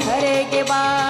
घर के बाद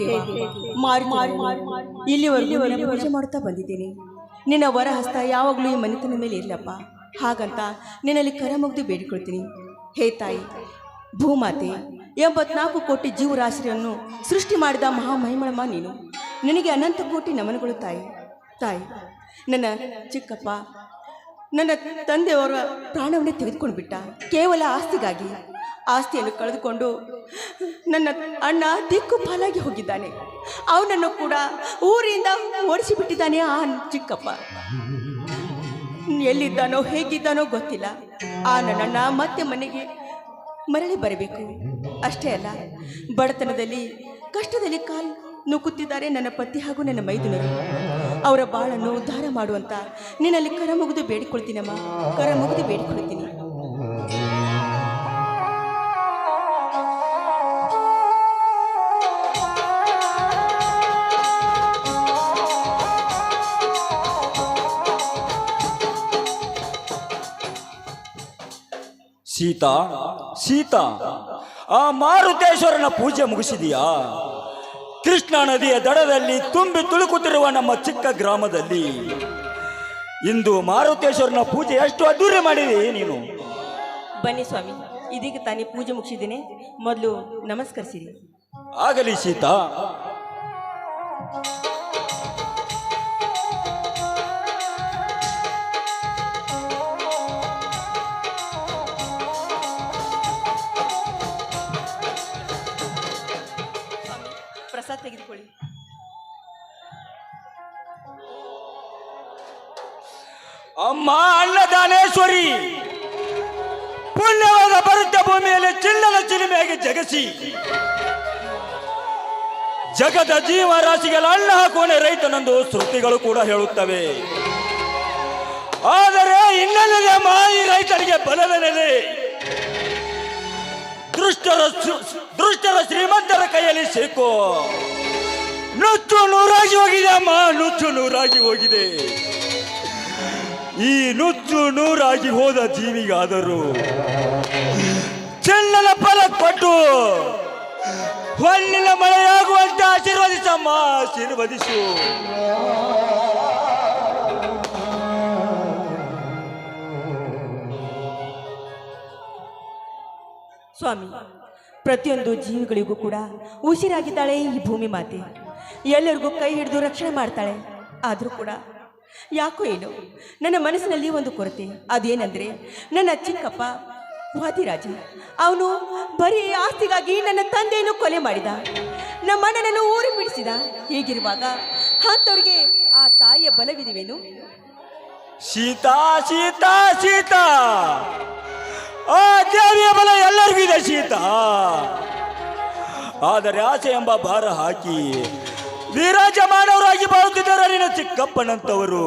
ದೇವ ಮಾರು ಮಾರು ಮಾರು ಇಲ್ಲಿವರೆಗೂ ಪೂಜೆ ಮಾಡ್ತಾ ಬಂದಿದ್ದೀನಿ. ನಿನ್ನ ವರ ಹಸ್ತ ಯಾವಾಗಲೂ ಈ ಮನೆತನ ಮೇಲೆ ಇರಲಪ್ಪ. ಹಾಗಂತ ನಿನ್ನಲ್ಲಿ ಕರ ಮುಗ್ದು ಬೇಡಿಕೊಳ್ತೀನಿ. ಹೇ ತಾಯಿ ಭೂಮಾತೆ ಎಂಬತ್ನಾಲ್ಕು ಕೋಟಿ ಜೀವರಾಶಿಯನ್ನು ಸೃಷ್ಟಿ ಮಾಡಿದ ಮಹಾಮಹಿಮಳಮ್ಮ ನೀನು. ನಿನಗೆ ಅನಂತ ಕೋಟಿ ನಮನಗಳು ತಾಯಿ. ತಾಯಿ ನನ್ನ ಚಿಕ್ಕಪ್ಪ ನನ್ನ ತಂದೆಯವರ ಪ್ರಾಣವನ್ನೇ ತೆಗೆದುಕೊಂಡು ಬಿಟ್ಟ ಕೇವಲ ಆಸ್ತಿಗಾಗಿ ಆಸ್ತಿಯನ್ನು ಕಳೆದುಕೊಂಡು ನನ್ನ ಅಣ್ಣ ದಿಕ್ಕು ಪಾಲಾಗಿ ಹೋಗಿದ್ದಾನೆ. ಅವನನ್ನು ಕೂಡ ಊರಿಂದ ಓಡಿಸಿಬಿಟ್ಟಿದ್ದಾನೆ ಆ ಚಿಕ್ಕಪ್ಪ. ಎಲ್ಲಿದ್ದಾನೋ ಹೇಗಿದ್ದಾನೋ ಗೊತ್ತಿಲ್ಲ. ಆ ನನ್ನಣ್ಣ ಮತ್ತೆ ಮನೆಗೆ ಮರಳಿ ಬರಬೇಕು. ಅಷ್ಟೇ ಅಲ್ಲ, ಬಡತನದಲ್ಲಿ, ಕಷ್ಟದಲ್ಲಿ ಕಾಲು ನೂಕುತ್ತಿದ್ದಾರೆ ನನ್ನ ಪತಿ ಹಾಗೂ ನನ್ನ ಮೈದುನರು. ಅವರ ಬಾಳನ್ನು ಉದ್ಧಾರ ಮಾಡುವಂತ ನಿನ್ನಲ್ಲಿ ಕರ ಮುಗಿದು ಬೇಡಿಕೊಳ್ತೀನಮ್ಮ ಕರ ಮುಗಿದು ಬೇಡಿಕೊಳ್ತೀನಿ. ಸೀತಾ ಸೀತಾ ಆ ಮಾರುತೇಶ್ವರನ ಪೂಜೆ ಮುಗಿಸಿದೆಯಾ? ಕೃಷ್ಣಾ ನದಿಯ ದಡದಲ್ಲಿ ತುಂಬಿ ತುಳುಕುತ್ತಿರುವ ನಮ್ಮ ಚಿಕ್ಕ ಗ್ರಾಮದಲ್ಲಿ ಇಂದು ಮಾರುತೇಶ್ವರನ ಪೂಜೆ ಎಷ್ಟು ಅದ್ದೂರಿ ಮಾಡಿದೆ ನೀನು? ಬನ್ನಿ ಸ್ವಾಮಿ ಇದೀಗ ತಾನೇ ಪೂಜೆ ಮುಗಿಸಿದ್ದೀನಿ. ಮೊದಲು ನಮಸ್ಕರಿಸಿರಿ. ಆಗಲಿ ಸೀತಾ. ಪ್ರಸಾದ ತೆಗೆದುಕೊಳ್ಳಿ. ಅಮ್ಮ ಅನ್ನದಾನೇಶ್ವರಿ ಪುಣ್ಯವಾದ ಭರತ ಭೂಮಿಯಲ್ಲಿ ಚಿನ್ನದ ಚಿಲುಮೆಯಾಗಿ ಜಗಸಿ. ಜಗದ ಜೀವರಾಶಿಗಳ ಅಣ್ಣ ಹಾಕುವನೇ ರೈತನೊಂದು ಶ್ರುತಿಗಳು ಕೂಡ ಹೇಳುತ್ತವೆ. ಆದರೆ ಇನ್ನಲ್ಲದೆ ಮಾಯಿ ಈ ರೈತನಿಗೆ ಬಲದ ದೃಷ್ಟರ ದೃಷ್ಟರ ಶ್ರೀಮಂತರ ಕೈಯಲ್ಲಿ ಸಿಕ್ಕು. ನುಚ್ಚು ನೂರಾಗಿ ಹೋಗಿದೆ, ಅಮ್ಮ ನುಚ್ಚು ನೂರಾಗಿ ಹೋಗಿದೆ. ಈ ನುಚ್ಚು ನೂರಾಗಿ ಹೋದ ಜೀವಿಗಾದರೂ. ಚೆನ್ನನ ಫಲ ಕೊಟ್ಟು ಹೊನ್ನಿನ ಮಳೆಯಾಗುವಂತೆ ಆಶೀರ್ವದಿಸಮ್ಮ, ಆಶೀರ್ವದಿಸು. ಸ್ವಾಮಿ, ಪ್ರತಿಯೊಂದು ಜೀವಿಗಳಿಗೂ ಕೂಡ ಉಸಿರಾಗಿದ್ದಾಳೆ ಈ ಭೂಮಿ ಮಾತೆ. ಎಲ್ಲರಿಗೂ ಕೈ ಹಿಡಿದು ರಕ್ಷಣೆ ಮಾಡ್ತಾಳೆ. ಆದರೂ ಕೂಡ ಯಾಕೋ ಏನು, ನನ್ನ ಮನಸ್ಸಿನಲ್ಲಿ ಒಂದು ಕೊರತೆ. ಅದೇನೆಂದರೆ, ನನ್ನ ಚಿಕ್ಕಪ್ಪ ವಾದಿರಾಜ ಅವನು ಬರೀ ಆಸ್ತಿಗಾಗಿ ನನ್ನ ತಂದೆಯನ್ನು ಕೊಲೆ ಮಾಡಿದ. ನಮ್ಮ ಅಣ್ಣನನ್ನು ಊರಿ ಬಿಡಿಸಿದ. ಹೀಗಿರುವಾಗ ಅಂಥವ್ರಿಗೆ ಆ ತಾಯಿಯ ಬಲವಿದೆವೇನು ಸೀತಾ ಸೀತಾ ಸೀತಾ! ಆ ದೇವಿಯ ಬಲ ಎಲ್ಲರಿಗೂ ಸೀತಾ ಆದರೆ ಆಸೆ ಎಂಬ ಭಾರ ಹಾಕಿ ವೀರಾಜಮಾನವರಾಗಿ ಬಾಳುತ್ತಿದ್ದಾರೆ ನಿನ್ನ ಚಿಕ್ಕಪ್ಪನಂತವರು.